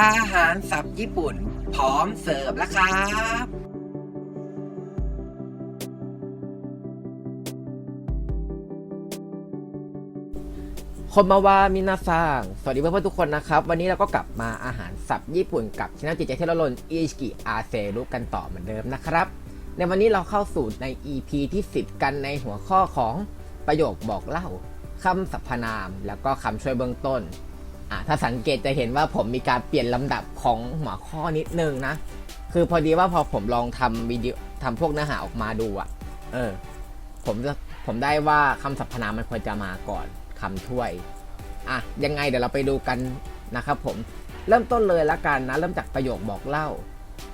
อาหารสับญี่ปุ่น พร้อมเสิร์ฟแล้วครับคนมาวามินาซังสวัสดีเพื่อนๆทุกคนนะครับ วันนี้เราก็กลับมาอาหารสับญี่ปุ่นกับช anel จิตใจที่เราลนอิชิกิอาเซรุกันต่อเหมือนเดิมนะครับ ในวันนี้เราเข้าสู่ใน EP ที่ 10 กันในหัวข้อของประโยคบอกเล่าคำสรรพนาม แล้วก็คำช่วยเบื้องต้น อะถ้าสังเกตจะเห็นว่าผมมีการเปลี่ยนลำดับของหัวข้อนิดนึงนะ คือพอดีว่าพอผมลองทำวิดีโอทำพวกเนื้อหาออกมาดูอะเออผมจะผมได้ว่าคำสรรพนามมันควรจะมาก่อนคำถ้วยอะยังไงเดี๋ยวเราไปดูกันนะครับผมเริ่มต้นเลยละกันนะ เริ่มจากประโยคบอกเล่า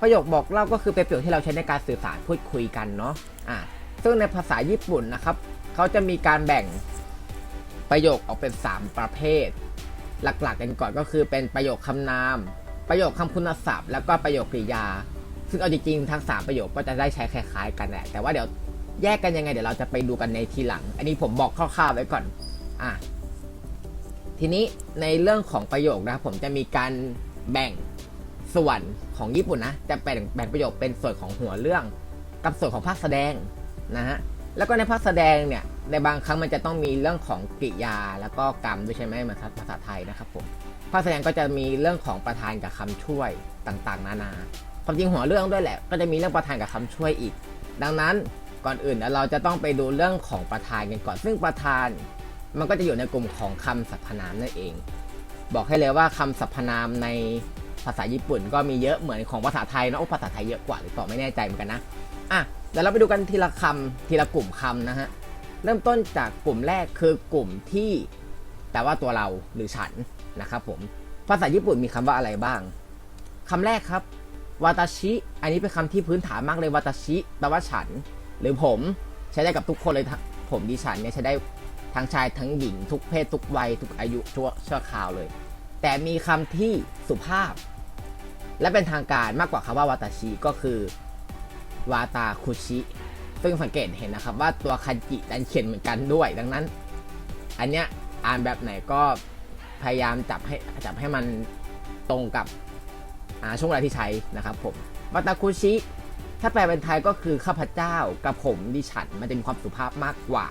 ประโยคบอกเล่าก็คือเป็นประโยคที่เราใช้ในการสื่อสารพูดคุยกันเนาะอะซึ่งในภาษาญี่ปุ่นนะครับเขาจะมีการแบ่งประโยคออกเป็น 3 ประเภท หลักๆกันก่อนก็คือเป็นประโยคคำนาม ประโยคคำคุณศัพท์ แล้วก็ประโยคกริยา ซึ่งเอาจริงๆทั้ง 3 ประโยคก็จะได้ใช้คล้ายๆ กันแหละ แต่ว่าเดี๋ยวแยกกันยังไงเดี๋ยวเราจะไปดูกันในทีหลัง อันนี้ผมบอกคร่าวๆไว้ก่อน อะ ทีนี้ในเรื่องของประโยคนะผมจะมีการแบ่งส่วนของญี่ปุ่นนะ จะแบ่งแบ่งประโยคเป็นส่วนของหัวเรื่อง กับส่วนของภาคแสดงนะฮะ แล้วก็ในภาคแสดงเนี่ย ในบางครั้งมันจะต้องมีเรื่องของกริยาแล้วก็กรรมด้วยใช่ไหมเหมือนภาษาไทยนะครับผมภาคแสดงก็จะมีเรื่องของประธานกับคำช่วยต่างๆ นานา ความจริงหัวเรื่องด้วยแหละ ก็จะมีเรื่องประธานกับคำช่วยอีก ดังนั้นก่อนอื่นเราจะต้องไปดูเรื่องของประธานกันก่อน ซึ่งประธานมันก็จะอยู่ในกลุ่มของคำสรรพนามนั่นเอง บอกให้เลยว่าคำสรรพนามในภาษาญี่ปุ่น ก็มีเยอะเหมือนของภาษาไทยเนะโอ้ภาษาไทยเยอะกว่าหรือเปล่าไม่แน่ใจเหมือนกันนะอะเดี๋ยวเราไปดูกันทีละคำทีละกลุ่มคำนะฮะ เริ่มต้นจากกลุ่มแรกคือกลุ่มที่แปลว่าตัวเราหรือฉันนะครับผมภาษาญี่ปุ่นมีคำว่าอะไรบ้างคำแรกครับวาตาชิ อันนี้เป็นคำที่พื้นฐานมากเลยวาตาชิแปลว่าฉัน หรือผมใช้ได้กับทุกคนเลยทั้งผมดิฉันเนี่ยใช้ได้ทั้งชายทั้งหญิง ทุกเพศทุกวัยทุกอายุชั่วชั่วคราวเลย แต่มีคำที่สุภาพ และเป็นทางการมากกว่าคำว่าวาตาชิก็คือวาตาคุชิ ซึ่งสังเกตเห็นนะครับว่าตัวคันจิดันเขียนเหมือนกันด้วย ดังนั้น อันเนี้ยอ่านแบบไหนก็พยายามจับให้จับให้มันตรงกับช่วงเวลาที่ใช้นะครับผมวาตาคุชิถ้าแปลเป็นไทยก็คือข้าพเจ้ากับผมดิฉันมันจะมีความสุภาพมากกว่า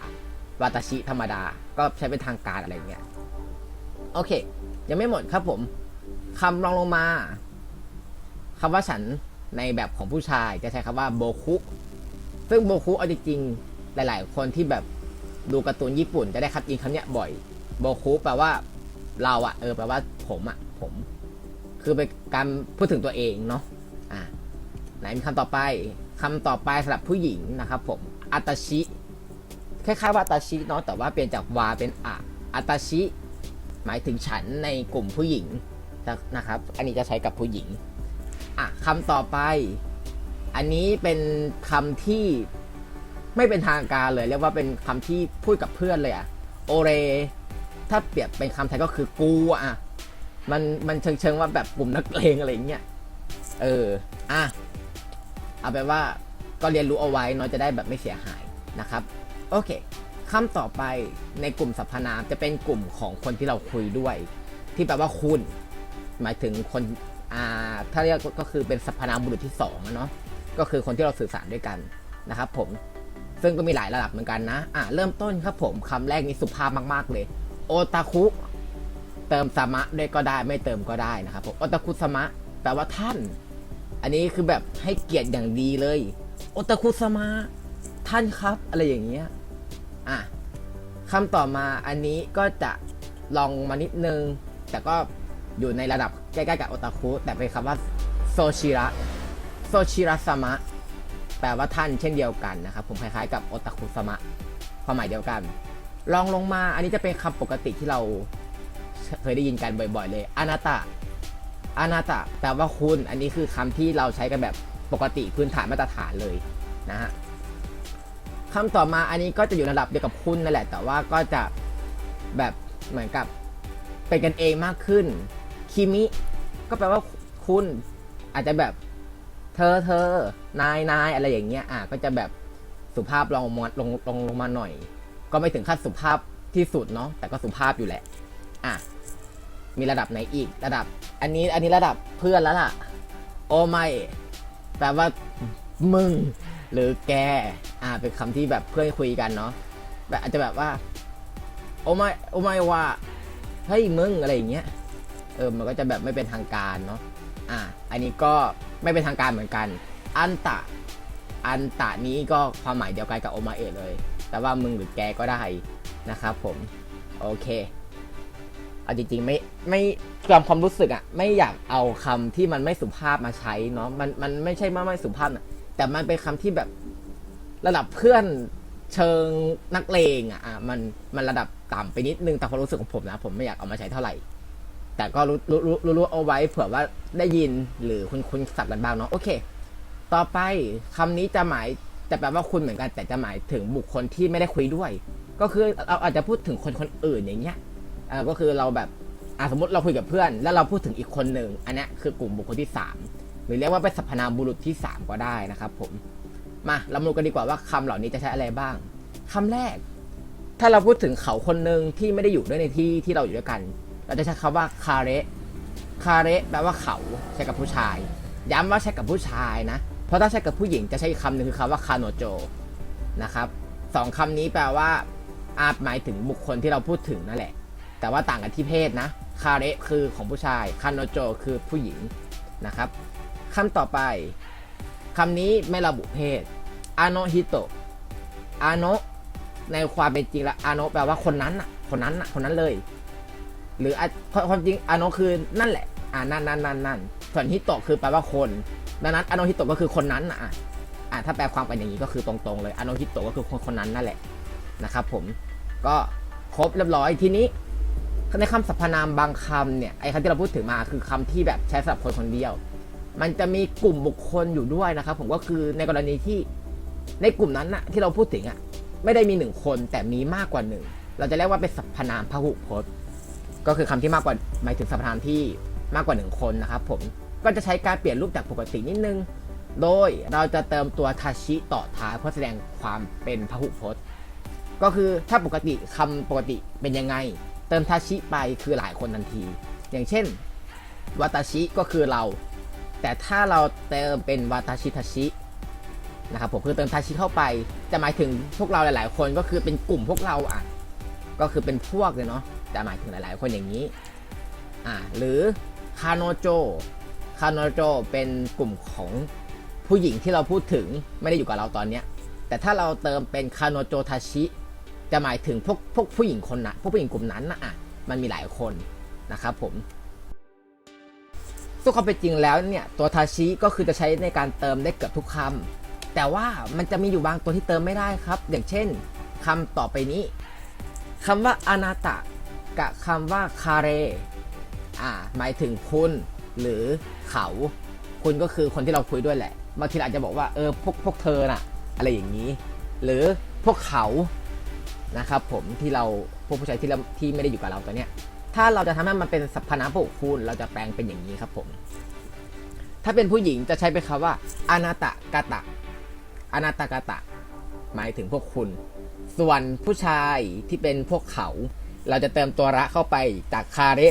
วาตาชิธรรมดา ก็ใช้เป็นทางการอะไรเงี้ยโอเค ยังไม่หมดครับผมคำรองลงมาคำว่าฉันในแบบของผู้ชายจะใช้คำว่าโบคุ ซึ่งโบคุเอาจริงๆหลาย ๆ คนที่แบบดูการ์ตูนญี่ปุ่นจะได้คัดยินคำเนี้ยบ่อย โบคุแปลว่าเราอะเออแปลว่าผมอะผม คือเป็นการพูดถึงตัวเองเนาะอ่าไหนมีคำต่อไปคำต่อไปสำหรับผู้หญิงนะครับผมอัตาชิคล้ายๆว่าอัตาชิเนาะแต่ว่าเปลี่ยนจากวาเป็นอะอัตาชิ หมายถึงฉันในกลุ่มผู้หญิงนะครับ อันนี้จะใช้กับผู้หญิงอะคำต่อไป อันนี้เป็นคำที่ไม่เป็นทางการเลย เรียกว่าเป็นคำที่พูดกับเพื่อนเลยอะโอเร ถ้าเปรียบเป็นคำไทยก็คือกูอะมันมันเชิงเชิงว่าแบบกลุ่มนักเลงอะไรอย่างเงี้ยเอออะเอาไปนว่าก็เรียนรู้เอาไว้เนาะจะได้แบบไม่เสียหายนะครับ โอเคคำต่อไปในกลุ่มสรรพนามจะเป็นกลุ่มของคนที่เราคุยด้วย ที่แปลว่าคุณ หมายถึงคนอ่าถ้าเรียกก็คือเป็นสรรพนามบุรุษที่สองอะเนาะ ก็คือคนที่เราสื่อสารด้วยกันนะครับผมซึ่งก็มีหลายระดับเหมือนกันนะอ่าเริ่มต้นครับผมคำแรกนี้สุภาพมาก ๆ เลย โอตาคุเติมสมะด้วยก็ได้ไม่เติมก็ได้นะครับผมโอตาคุสมะแปลว่าท่าน อันนี้คือแบบให้เกียรติอย่างดีเลย โอตาคุสมะท่านครับอะไรอย่างเงี้ยอะคำต่อมาอันนี้ก็จะลองมานิดนึง แต่ก็อยู่ในระดับใกล้ๆกับโอตาคุแต่เป็นคำว่าโซชิระ โซชิระสมะ แปลว่าท่านเช่นเดียวกันนะครับ ผมคล้ายๆกับโอตาคุสมะ ความหมายเดียวกันลองลงมาอันนี้จะเป็นคำปกติที่เราเคยได้ยินกันบ่อยๆเลยอนาตะอนาตะแปลว่าคุณ อันนี้คือคำที่เราใช้กันแบบปกติพื้นฐานมาตรฐานเลยนะฮะคำต่อมาอันนี้ก็จะอยู่ระดับเดียวกับคุณนั่นแหละ แต่ว่าก็จะแบบเหมือนกับเป็นกันเองมากขึ้นคิมิก็แปลว่าคุณอาจจะแบบ เธอเธอนายนายอะไรอย่างเงี้ยอะก็จะแบบสุภาพลงมาลงลงลงมาหน่อย ก็ไม่ถึงขั้นสุภาพที่สุดเนาะแต่ก็สุภาพอยู่แหละอะมีระดับไหนอีกระดับ อันนี้อันนี้ระดับเพื่อนแล้วล่ะ โอไม่แปลว่ามึงหรือแกอ่าเป็นคำที่แบบเพื่อนคุยกันเนาะแบบอาจจะแบบว่า โอไม่โอไม่ว่าเฮ้ยมึงอะไรอย่างเงี้ยเออมันก็จะแบบไม่เป็นทางการเนาะ อ่าอันนี้ก็ไม่เป็นทางการเหมือนกัน อันตะ อันตะนี้ก็ความหมายเดียวกันกับโอมาเอะเลย แต่ว่ามึงหรือแกก็ได้นะครับผม โอเคเอาจริงๆไม่ไม่ความความรู้สึกอะไม่อยากเอาคำที่มันไม่สุภาพมาใช้เนาะมันมันไม่ใช่ว่าไม่สุภาพนะแต่มันเป็นคำที่แบบระดับเพื่อนเชิงนักเลงอะอะมันมันระดับต่ำไปนิดนึงแต่ความรู้สึกของผมนะ ผมไม่อยากเอามาใช้เท่าไหร่ แต่ก็รู้รู้รู้รู้เอาไว้เผื่อว่าได้ยินหรือคุณคุณสับกันบ้างเนาะโอเค ต่อไปคำนี้จะหมายจะแปลว่าคุณเหมือนกันแต่จะหมายถึงบุคคลที่ไม่ได้คุยด้วย ก็คือเราอาจจะพูดถึงคนคนอื่นอย่างเงี้ยอ่าก็คือเราแบบอ่าสมมติเราคุยกับเพื่อน แล้วเราพูดถึงอีกคนหนึ่งอันนี้คือกลุ่มบุคคลที่สามหรือเรียกว่าเป็นสรรพนามบุรุษที่สามก็ได้นะครับผมมาเรามาดูกันดีกว่าว่าคำเหล่านี้จะใช้อะไรบ้างคำแรก ถ้าเราพูดถึงเขาคนหนึ่งที่ไม่ได้อยู่ด้วยในที่ที่เราอยู่ด้วยกัน เราจะใช้คำว่าคาเระคาเระแปลว่าเขาใช้กับผู้ชาย ย้ำว่าใช้กับผู้ชายนะ เพราะถ้าใช้กับผู้หญิงจะใช้คำหนึ่งคือคำว่าคาโนโจนะครับสองคำนี้แปลว่าอาจหมายถึงบุคคลที่เราพูดถึงนั่นแหละ แต่ว่าต่างกันที่เพศนะ คาเระคือของผู้ชาย คาโนโจคือผู้หญิงนะครับคำต่อไปคำนี้ไม่ระบุเพศอาโนฮิโตะอาโนะในความเป็นจริงแล้วอาโนะแปลว่าคนนั้นน่ะ คนนั้นน่ะ คนนั้นเลย หรือความจริงอาโนะคือนั่นแหละ อ่านั่นนั่นนั่นนั่นส่วนฮิโตะคือแปลว่าคนดังนั้นอาโนฮิโตะก็คือคนนั้นอะอะถ้าแปลความกันอย่างนี้ก็คือตรงๆเลยอาโนฮิโตะก็คือคนคนนั้นนั่นแหละนะครับผมก็ครบเรียบร้อยทีนี้ในคำสรรพนามบางคำเนี่ยไอ้คำที่เราพูดถึงมาคือคำที่แบบใช้สำหรับคนคนเดียว มันจะมีกลุ่มบุคคลอยู่ด้วยนะครับ ผมก็คือในกรณีที่ในกลุ่มนั้นนะที่เราพูดถึงอะไม่ได้มีหนึ่งคนแต่มีมากกว่าหนึ่งเราจะเรียกว่าเป็นสรรพนามพหุพจน์ ก็คือคำที่มากกว่าหมายถึงสรรพนามที่มากกว่าหนึ่งคนนะครับผมก็จะใช้การเปลี่ยนรูปจากปกตินิดนึง โดยเราจะเติมตัวทาชิต่อท้ายเพื่อแสดงความเป็นพหุพจน์ ก็คือถ้าปกติคำปกติเป็นยังไง เติมทาชิไปคือหลายคนทันที อย่างเช่นวาตาชิก็คือเรา แต่ถ้าเราเติมเป็นวาตาชิทาชินะครับผมคือเติมทาชิเข้าไป จะหมายถึงพวกเราหลาย ๆ คนก็คือเป็นกลุ่มพวกเราอะก็คือเป็นพวกเลยเนาะ จะหมายถึงหลาย ๆ คนอย่างนี้อ่าหรือคาโนโจคาโนโจเป็นกลุ่มของผู้หญิงที่เราพูดถึงไม่ได้อยู่กับเราตอนเนี้ยแต่ถ้าเราเติมเป็นคาโนโจทาชิจะหมายถึงพวกพวกผู้หญิงคนนั้นพวกผู้หญิงกลุ่มนั้นนะอะมันมีหลายคนนะครับผมซึ่งความเป็นจริงแล้วเนี่ยตัวทาชิก็คือจะใช้ในการเติมได้เกือบทุกคำแต่ว่ามันจะมีอยู่บางตัวที่เติมไม่ได้ครับ อย่างเช่นคำต่อไปนี้คำว่าอนาตะ กับคำว่าคาเรอ่าหมายถึงคุณหรือเขา คุณก็คือคนที่เราคุยด้วยแหละบางทีอาจจะบอกว่าเออพวกพวกเธอน่ะ อะไรอย่างนี้ หรือพวกเขานะครับผมที่เราพวกผู้ชายที่เราที่ไม่ได้อยู่กับเราตอนเนี้ยถ้าเราจะทำให้มันเป็นสรรพนามพหุคูณเราจะแปลงเป็นอย่างนี้ครับผม ถ้าเป็นผู้หญิงจะใช้เป็นคำว่าอนาตะกาตะอนาตากาตะ หมายถึงพวกคุณ ส่วนผู้ชายที่เป็นพวกเขา เราจะเติมตัวระเข้าไปจากคาเร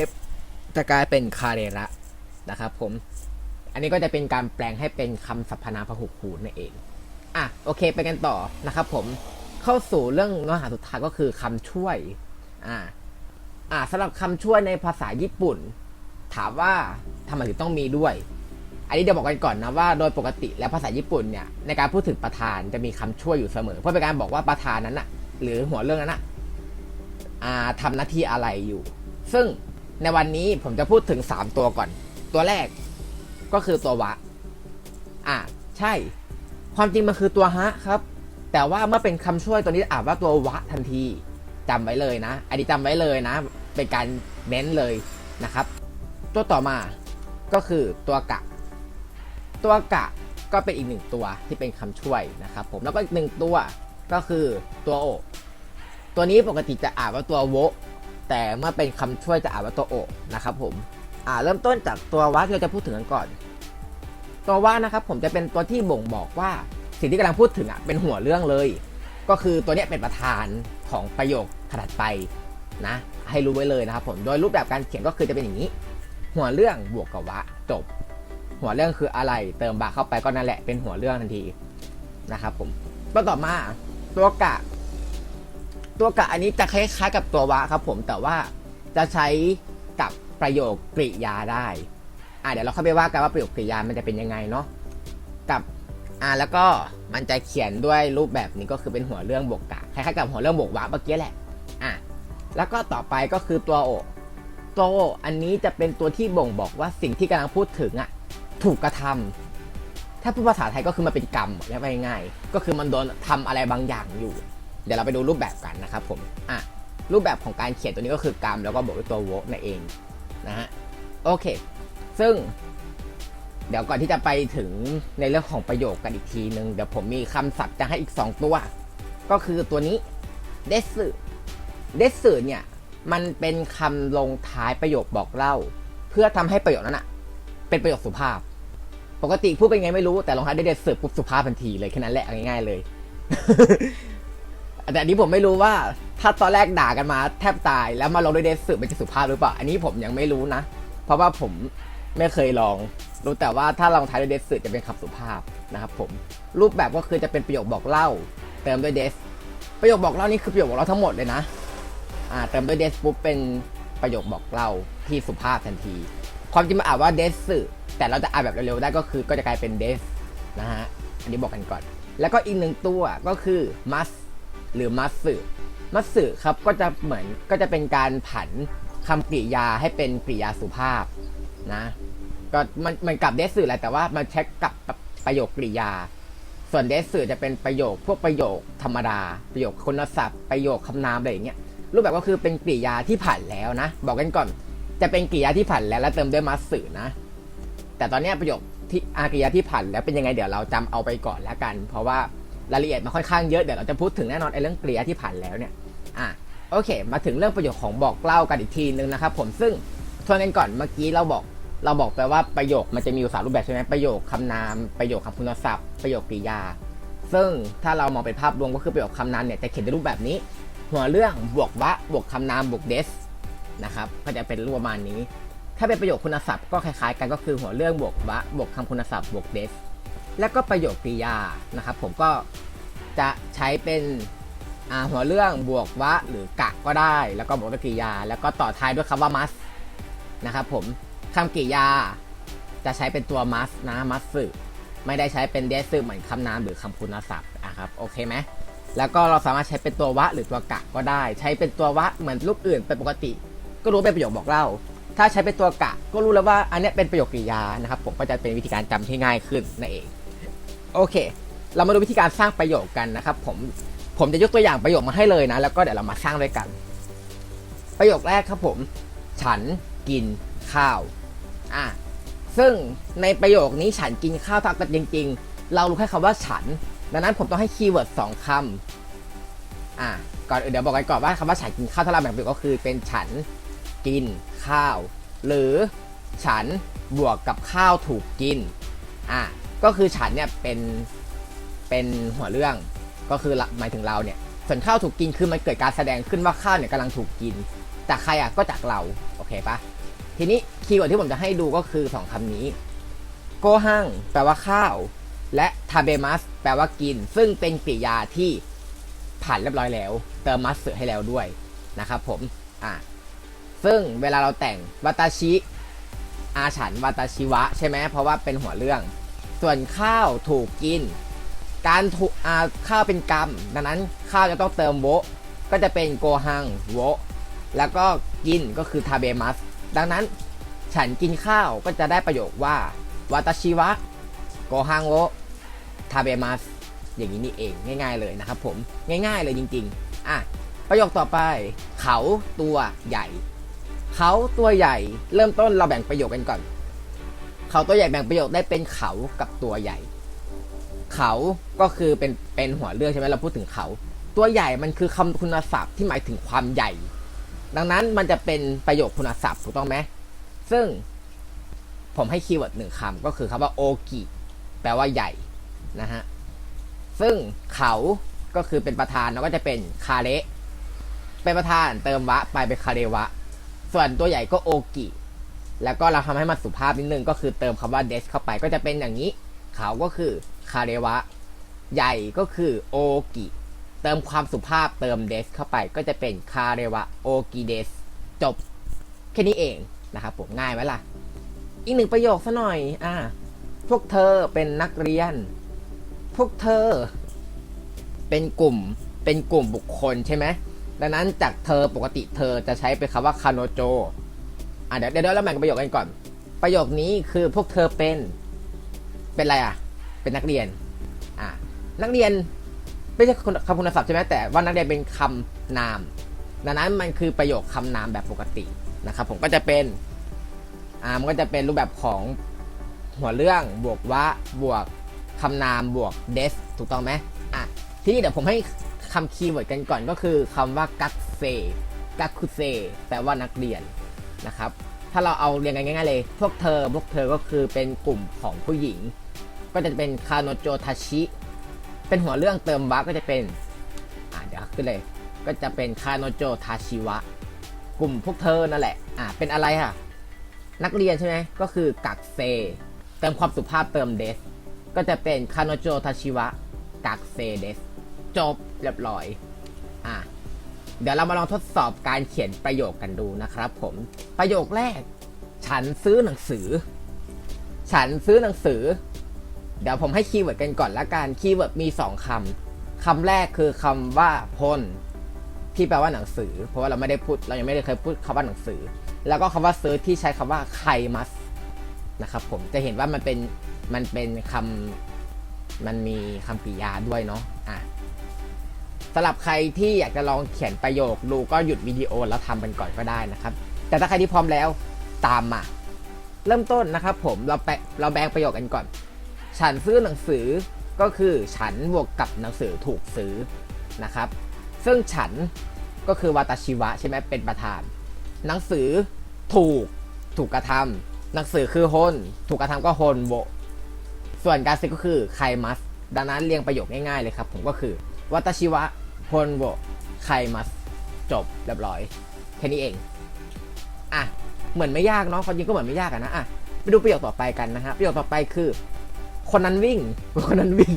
จะกลายเป็นคาเรระนะครับผม อันนี้ก็จะเป็นการแปลงให้เป็นคำสรรพนามพหุคูณนั่นเอง อะโอเคไปกันต่อนะครับผมเข้าสู่เรื่องเนื้อหาสุดท้ายก็คือคำช่วย อ่า อ่าสำหรับคำช่วยในภาษาญี่ปุ่น ถามว่าทำไมถึงต้องมีด้วย อันนี้เดี๋ยวบอกกันก่อนนะว่าโดยปกติแล้วภาษาญี่ปุ่นเนี่ยในการพูดถึงประธานจะมีคำช่วยอยู่เสมอ เพื่อเป็นการบอกว่าประธานนั้นน่ะหรือหัวเรื่องนั้นน่ะ ทำหน้าที่อะไรอยู่ ซึ่งในวันนี้ผมจะพูดถึง 3 ตัวก่อน ตัวแรกก็คือตัววะ อ่าใช่ ความจริงมันคือตัวฮะครับ แต่ว่าเมื่อเป็นคำช่วยตัวนี้อ่านว่าตัววะทันทีจำไว้เลยนะ อันนี้จำไว้เลยนะ เป็นการเน้นเลยนะครับ ตัวต่อมาก็คือตัวกะ ตัวกะก็เป็นอีกหนึ่งตัวที่เป็นคำช่วยนะครับ ผมแล้วก็อีกหนึ่งตัวก็คือตัวโอ ตัวนี้ปกติจะอ่านว่าตัวโวะแต่เมื่อเป็นคำช่วยจะอ่านว่าตัวโอนะครับผมอ่าเริ่มต้นจากตัววะที่เราจะพูดถึงกันก่อน ตัวว่านะครับผมจะเป็นตัวที่บ่งบอกว่าสิ่งที่กำลังพูดถึงอะเป็นหัวเรื่องเลย ก็คือตัวนี้เป็นประธานของประโยคถัดไปนะ ให้รู้ไว้เลยนะครับผมโดยรูปแบบการเขียนก็คือจะเป็นอย่างนี้ หัวเรื่องบวกกับวะจบ หัวเรื่องคืออะไร เติมบะเข้าไปก็นั่นแหละเป็นหัวเรื่องทันทีนะครับผมก็ต่อมาตัวกะ ตัวกะอันนี้จะคล้ายๆกับตัววะครับผมแต่ว่าจะใช้กับประโยคกริยาได้อะเดี๋ยวเราเข้าไปว่ากันว่าประโยคกริยามันจะเป็นยังไงเนาะกับอ่าแล้วก็มันจะเขียนด้วยรูปแบบนี้ก็คือเป็นหัวเรื่องบวกกะคล้ายๆกับหัวเรื่องบวกวะเมื่อกี้แหละอะแล้วก็ต่อไปก็คือตัวโอตัวโออันนี้จะเป็นตัวที่บ่งบอกว่าสิ่งที่กำลังพูดถึงอะถูกกระทำถ้าพูดภาษาไทยก็คือมันเป็นกรรมเรียกง่ายๆก็คือมันโดนทำอะไรบางอย่างอยู่ เดี๋ยวเราไปดูรูปแบบกันนะครับผมอะรูปแบบของการเขียนตัวนี้ก็คือกรรมแล้วก็บวกด้วยตัวโวนั่นเองนะฮะโอเค ซึ่ง เดี๋ยวก่อนที่จะไปถึงในเรื่องของประโยคกันอีกทีนึงเดี๋ยวผมมีคำศัพท์จะให้อีก 2 ตัว ก็คือตัวนี้เดสึเดสึเนี่ยมันเป็นคำลงท้ายประโยคบอกเล่า เพื่อทำให้ประโยคนั้นอะเป็นประโยคสุภาพ ปกติพูดเป็นไงไม่รู้แต่ลงท้ายด้วยเดสึปุ๊บสุภาพทันทีเลยแค่นั้นแหละง่ายๆเลย แต่อันนี้ผมไม่รู้ว่าถ้าตอนแรกด่ากันมาแทบตายแล้วมาลงด้วยเดซสึมันจะสุภาพหรือเปล่า อันนี้ผมยังไม่รู้นะ เพราะว่าผมไม่เคยลอง รู้แต่ว่าถ้าลองท้ายด้วยเดซสึจะเป็นคำสุภาพนะครับผมรูปแบบก็คือจะเป็นประโยคบอกเล่า เติมด้วยเดสประโยคบอกเล่านี่คือประโยคบอกเล่าทั้งหมดเลยนะอ่าเติมด้วยเดสปุ๊บเป็นประโยคบอกเล่าที่สุภาพทันที ความจริงมันอ่านว่าเดสสึแต่เราจะอ่านแบบเร็วๆได้ก็คือก็จะกลายเป็นเดสนะฮะอันนี้บอกกันก่อน แล้วก็อีกหนึ่งตัวก็คือ must หรือมัตสึมัตสึครับก็จะเหมือนก็จะเป็นการผันคำกริยาให้เป็นกริยาสุภาพนะก็มันมันกับเดสึแหละแต่ว่ามันเช็คกับประโยคกริยา ส่วนเดสึจะเป็นประโยคพวกประโยคธรรมดา ประโยคคุณศัพท์ประโยคคำนามอะไรอย่างเงี้ยรูปแบบก็คือเป็นกริยาที่ผ่านแล้วนะ บอกกันก่อนจะเป็นกริยาที่ผ่านแล้วแล้วเติมด้วยมัตสึนะ แต่ตอนนี้ประโยคที่อากริยาที่ผ่านแล้วเป็นยังไงเดี๋ยวเราจำเอาไปก่อนแล้วกัน เพราะว่า รายละเอียดมันค่อนข้างเยอะเดี๋ยวเราจะพูดถึงแน่นอนไอ้เรื่องเกริยที่ผ่านแล้วเนี่ยอะโอเค มาถึงเรื่องประโยคของบอกเล่ากันอีกทีนึงนะครับผมซึ่งทวนกันก่อนเมื่อกี้เราบอกเราบอกไปว่าประโยคมันจะมีอยู่สามรูปแบบใช่ไหมประโยคคำนามประโยคคำคุณศัพท์ ประโยคกริยา ซึ่งถ้าเรามองเป็นภาพรวมก็คือประโยคคำนามเนี่ยจะเขียนในรูปแบบนี้ หัวเรื่องบวกวะบวกคำนามบวกเดสนะครับก็จะเป็นรูปประมาณนี้ ถ้าเป็นประโยคคุณศัพท์ก็คล้ายๆ กันก็คือหัวเรื่องบวกวะบวกคำคุณศัพท์บวกเดส แล้วก็ประโยคกริยานะครับ ผมก็จะใช้เป็นหัวเรื่องบวกวะหรือกะก็ได้ แล้วก็บวกด้วยกริยา แล้วก็ต่อท้ายด้วยคำว่า must นะครับผมคำกริยาจะใช้เป็นตัว must นะ must สึไม่ได้ใช้เป็น des สึเหมือนคำนามหรือคำคุณศัพท์นะครับโอเคไหมแล้วก็เราสามารถใช้เป็นตัววะหรือตัวกะก็ได้ ใช้เป็นตัววะเหมือนรูปอื่นเป็นปกติ ก็รู้เป็นประโยคบอกเล่า ถ้าใช้เป็นตัวกะก็รู้แล้วว่าอันนี้เป็นประโยคกริยานะครับผมก็จะเป็นวิธีการจำที่ง่ายขึ้นนั่นเอง โอเค เรามาดูวิธีการสร้างประโยคกันนะครับ ผมผมจะยกตัวอย่างประโยคมาให้เลยนะ แล้วก็เดี๋ยวเรามาสร้างด้วยกัน ประโยคแรกครับผม ฉันกินข้าวอะซึ่งในประโยคนี้ฉันกินข้าวทักกันจริง ๆ เรารู้แค่คำว่าฉัน ดังนั้นผมต้องให้คีย์เวิร์ดสองคำอะก่อนอื่นเดี๋ยวบอกกันก่อนว่าคำว่าฉันกินข้าวถ้าเราแบ่งเป็นก็คือเป็นฉันกินข้าว หรือฉันบวกกับข้าวถูกกินอะ ก็คือฉันเนี่ยเป็นเป็นหัวเรื่องก็คือหมายถึงเราเนี่ยส่วนข้าวถูกกินคือมันเกิดการแสดงขึ้นว่าข้าวเนี่ยกำลังถูกกินจากใครอะก็จากเราโอเคปะทีนี้คีย์เวิร์ดที่ผมจะให้ดูก็คือ 2คำนี้โกฮังแปลว่าข้าว และทาเบมัสแปลว่ากิน ซึ่งเป็นกริยาที่ผ่านเรียบร้อยแล้ว เติมมัสเสให้แล้วด้วยนะครับผมอะซึ่งเวลาเราแต่งวัตาชิอาฉันวัตาชิวะ ใช่ไหมเพราะว่าเป็นหัวเรื่อง ส่วนข้าวถูกกิน การถูกข้าวเป็นกรรมดังนั้นข้าวจะต้องเติมโวก็จะเป็นโกฮังโวแล้วก็กินก็คือทาเบมัส ดังนั้นฉันกินข้าวก็จะได้ประโยคว่าวาตาชิวะโกฮังโวทาเบมัสอย่างนี้นี่เองง่าย ๆเลยนะครับผมง่ายๆเลยจริงๆอะประโยคต่อไป เขาตัวใหญ่ เขาตัวใหญ่เริ่มต้นเราแบ่งประโยคกันก่อน เขาตัวใหญ่แบ่งประโยคได้เป็นเขากับตัวใหญ่ เขาก็คือเป็นเป็นหัวเรื่องใช่ไหมเราพูดถึงเขา ตัวใหญ่มันคือคำคุณศัพท์ที่หมายถึงความใหญ่ ดังนั้นมันจะเป็นประโยคคุณศัพท์ถูกต้องไหมซึ่งผมให้คีย์เวิร์ดหนึ่งคำก็คือคำว่าโอกิแปลว่าใหญ่นะฮะซึ่งเขาก็คือเป็นประธานแล้วก็จะเป็นคาเระเป็นประธานเติมวะไปเป็นคาเรวะ ส่วนตัวใหญ่ก็โอกิ แล้วก็เราทำให้มันสุภาพนิดนึงก็คือเติมคำว่าเดสเข้าไปก็จะเป็นอย่างนี้ เขาก็คือคาเรวะ ใหญ่ก็คือโอกิ เติมความสุภาพเติมเดสเข้าไปก็จะเป็นคาเรวะโอกิเดสจบ แค่นี้เองนะครับผมง่ายไหมล่ะ อีกหนึ่งประโยคซะหน่อยอ่าพวกเธอเป็นนักเรียน พวกเธอ เป็นกลุ่มเป็นกลุ่มบุคคลใช่ไหมดังนั้นจากเธอปกติเธอจะใช้เป็นคำว่าคาโนโจ อะเดี๋ยวเดี๋ยวเราแบ่งประโยคกันก่อน ประโยคนี้คือพวกเธอเป็น เป็นอะไรอะ เป็นนักเรียน อะ นักเรียนไม่ใช่คำคุณศัพท์ใช่ไหมแต่ว่านักเรียนเป็นคำนาม ดังนั้นมันคือประโยคคำนามแบบปกตินะครับ ผมก็จะเป็น อ่า มันก็จะเป็นรูปแบบของหัวเรื่องบวกวะบวกคำนามบวกเดสถูกต้องไหมอะ ทีนี้เดี๋ยวผมให้คำคีย์เวิร์ดกันก่อนก็คือคำว่ากักเซกักคุเซแปลว่านักเรียน นะครับ ถ้าเราเอาเรียงกันง่ายๆเลย พวกเธอพวกเธอก็คือเป็นกลุ่มของผู้หญิง ก็จะเป็นคาโนโจทาชิ เป็นหัวเรื่องเติมวะก็จะเป็น อ่าเดี๋ยวขึ้นเลย ก็จะเป็นคาโนโจทาชิวะ กลุ่มพวกเธอนั่นแหละ อ่า เป็นอะไรค่ะ นักเรียนใช่ไหม ก็คือกักเซ เติมความสุภาพเติมเดส ก็จะเป็นคาโนโจทาชิวะกักเซเดส จบเรียบร้อย อะ เดี๋ยวเรามาลองทดสอบการเขียนประโยคกันดูนะครับผมประโยคแรก ฉันซื้อหนังสือ ฉันซื้อหนังสือ เดี๋ยวผมให้คีย์เวิร์ดกันก่อนละกันคีย์เวิร์ดมี 2คำคำแรกคือคำว่าพลที่แปลว่าหนังสือ เพราะว่าเราไม่ได้พูดเรายังไม่ได้เคยพูดคำว่าหนังสือ แล้วก็คำว่าซื้อที่ใช้คำว่าไคมัสนะครับผมจะเห็นว่ามันเป็นมันเป็นคำมันมีคำกริยาด้วยเนาะอะ สำหรับใครที่อยากจะลองเขียนประโยคดูก็หยุดวิดีโอแล้วทำกันก่อนก็ได้นะครับ แต่ถ้าใครที่พร้อมแล้วตามมา เริ่มต้นนะครับผมเราแปเราแบ่งประโยคกันก่อน ฉันซื้อหนังสือก็คือฉันบวกกับหนังสือถูกซื้อนะครับ ซึ่งฉันก็คือวาตาชิวะใช่ไหมเป็นประธาน หนังสือถูกถูกกระทำหนังสือคือฮนถูกกระทำก็ฮนโวส่วนการซื้อก็คือไคมัสดังนั้นเรียงประโยคง่ายๆเลยครับ ผมก็คือ วาตชิวะฮนโวไคมัสจบเรียบร้อยแค่นี้เอง อะ เหมือนไม่ยากเนาะความจริงก็เหมือนไม่ยากอะนะ อะ ไปดูประโยคต่อไปกันนะฮะ ประโยคต่อไปคือ คนนั้นวิ่ง คนนั้นวิ่ง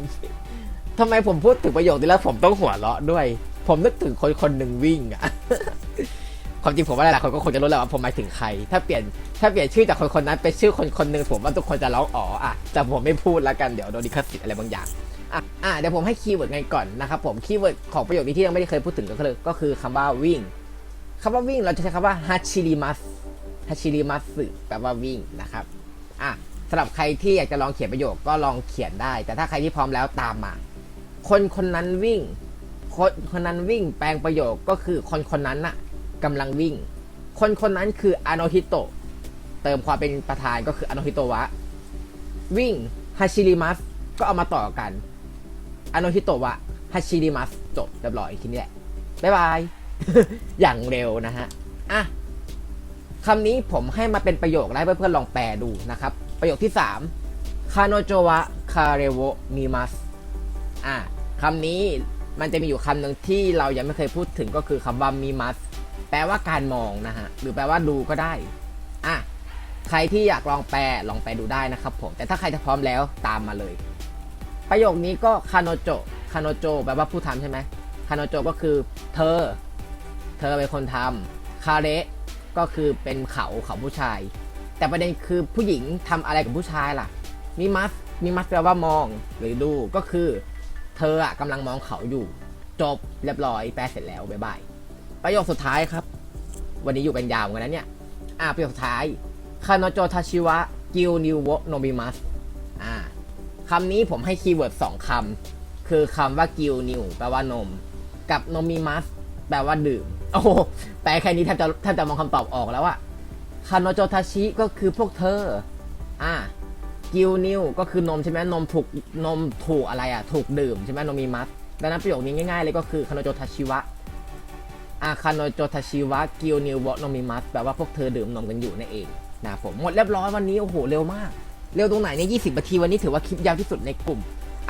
ทำไมผมพูดถึงประโยคนี้แล้วผมต้องหัวเราะด้วย ผมนึกถึงคนคนหนึ่งวิ่งอะความจริงผมว่าหลายคนก็คงจะรู้แล้วว่าผมหมายถึงใคร ถ้าเปลี่ยน ถ้าเปลี่ยนชื่อจากคนคนนั้นเป็นชื่อคนคนหนึ่งผมว่าทุกคนจะร้องอ๋ออะแต่ผมไม่พูดแล้วกัน เดี๋ยวโดนดิคัสิอะไรบางอย่าง อะอะเดี๋ยวผมให้คีย์เวิร์ดไงก่อนนะครับผมคีย์เวิร์ดของประโยคนี้ที่ยังไม่ได้เคยพูดถึงก็คือก็คือคำว่าวิ่งคำว่าวิ่งเราจะใช้คำว่าฮัชิริมัสฮัชิริมัสแปลว่าวิ่งนะครับอะสำหรับใครที่อยากจะลองเขียนประโยคก็ลองเขียนได้ แต่ถ้าใครที่พร้อมแล้วตามมา คนคนนั้นวิ่ง คนคนนั้นวิ่งแปลงประโยคก็คือคนคนนั้นน่ะกำลังวิ่ง คนคนนั้นคืออโนฮิโตะเติมความเป็นประธานก็คืออโนฮิโตวะ วิ่งฮาชิริมัสก็เอามาต่อกัน อโนฮิโตวะฮาชิริมัสจบเรียบร้อยทีนี้แหละ บ๊ายบาย อย่างเร็วนะฮะ อะคำนี้ผมให้มาเป็นประโยคแล้วให้เพื่อนๆลองแปลดูนะครับ ประโยคที่3คาโนโจวะคาเรโวมิมัสอะคำนี้มันจะมีอยู่คำหนึ่งที่เรายังไม่เคยพูดถึงก็คือคำว่ามิมัสแปลว่าการมองนะฮะ หรือแปลว่าดูก็ได้ อะ ใครที่อยากลองแปลลองแปลดูได้นะครับผม แต่ถ้าใครจะพร้อมแล้วตามมาเลย ประโยคนี้ก็คาโนโจคาโนโจแปลว่าผู้ทำใช่ไหมคาโนโจก็คือเธอ เธอเป็นคนทำคาเระก็คือเป็นเขาเขาผู้ชาย แต่ประเด็นคือผู้หญิงทำอะไรกับผู้ชายล่ะมิมัสมิมัสแปลว่ามองหรือดูก็คือ เธออะกำลังมองเขาอยู่ จบเรียบร้อยแปลเสร็จแล้วบ๊ายบายประโยคสุดท้ายครับ วันนี้อยู่กันยาวเหมือนกันนะเนี่ยอ่าประโยคสุดท้ายคาโนโจทาชิวะกิวนิวโวโนมิมัส คำนี้ผมให้คีย์เวิร์ดสองคำคือคำว่ากิวนิวแปลว่านม กับโนมิมัสแปลว่าดื่ม โอ้แปลแค่นี้แทบจะแทบจะมองคำตอบออกแล้วอะคาโนโจทาชิก็คือพวกเธอ อ่ากิวนิวก็คือนมใช่ไหมนมถูกนมถูกอะไรอะถูกดื่มใช่ไหมโนมิมัสดังนั้นประโยคนี้ง่ายๆเลยก็คือคาโนโจทาชิวะอาคาโนโจทาชิวะกิวนิววโนมิมัสแปลว่าพวกเธอดื่มนมกันอยู่นั่นเองนะผมหมดเรียบร้อยวันนี้โอ้โหเร็วมาก เร็วตรงไหนเนี่ย20นาทีวันนี้ถือว่าคลิปยาวที่สุดในกลุ่ม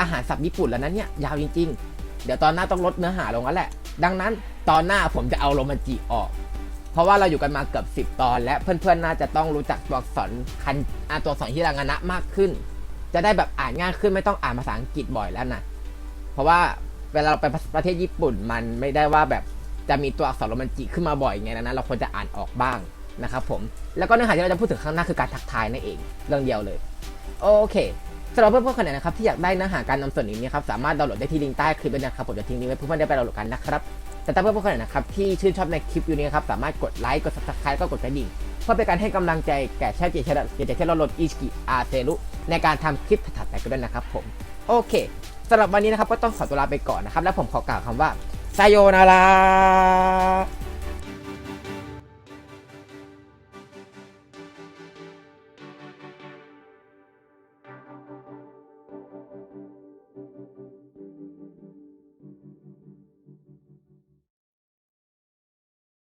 อาหารสับญี่ปุ่นแล้วนั้นเนี่ยยาวจริง ๆ เดี๋ยวตอนหน้าต้องลดเนื้อหาลงแล้วแหละ ดังนั้นตอนหน้าผมจะเอาโรมันจิออก เพราะว่าเราอยู่กันมาเกือบ10 ตอน และเพื่อนๆน่าจะต้องรู้จักตัวอักษรคันอาตัวอักษรฮิรางานะมากขึ้น จะได้แบบอ่านง่ายขึ้นไม่ต้องอ่านภาษาอังกฤษบ่อยแล้วนะเพราะว่าเวลาเราไปประเทศญี่ปุ่นมันไม่ได้ว่าแบบจะมีตัวอักษรโรมันจิขึ้นมาบ่อยไงนั้นเราควรจะอ่านออกบ้างนะครับผม แล้วก็เนื้อหาที่เราจะพูดถึงข้างหน้าคือการทักทายนั่นเอง เรื่องเดียวเลย โอเคสำหรับเพื่อนๆคนไหนนะครับที่อยากได้เนื้อหาการนำเสนอนี้ครับสามารถดาวน์โหลดได้ที่ลิงก์ใต้คลิปเลยนะครับผมจะทิ้งลิงก์ไว้เพื่อนๆได้ไปดาวน์โหลดกันนะครับแต่ถ้าเพื่อนๆคนไหนนะครับที่ชื่นชอบในคลิปวิดีโอนี้ครับสามารถกดไลค์กด subscribe ก็กดกระดิ่งเพื่อเป็นการให้กำลังใจแก่ชาติเจเชเจเชโรโรนอิสกิอาเซรุในการทำคลิปถัดไปก็ด้วยนะครับผมโอเคสำหรับวันนี้นะครับก็ต้องขอตัวลาไปก่อนนะครับ แล้วผมขอกล่าวคำว่าไซโยนารา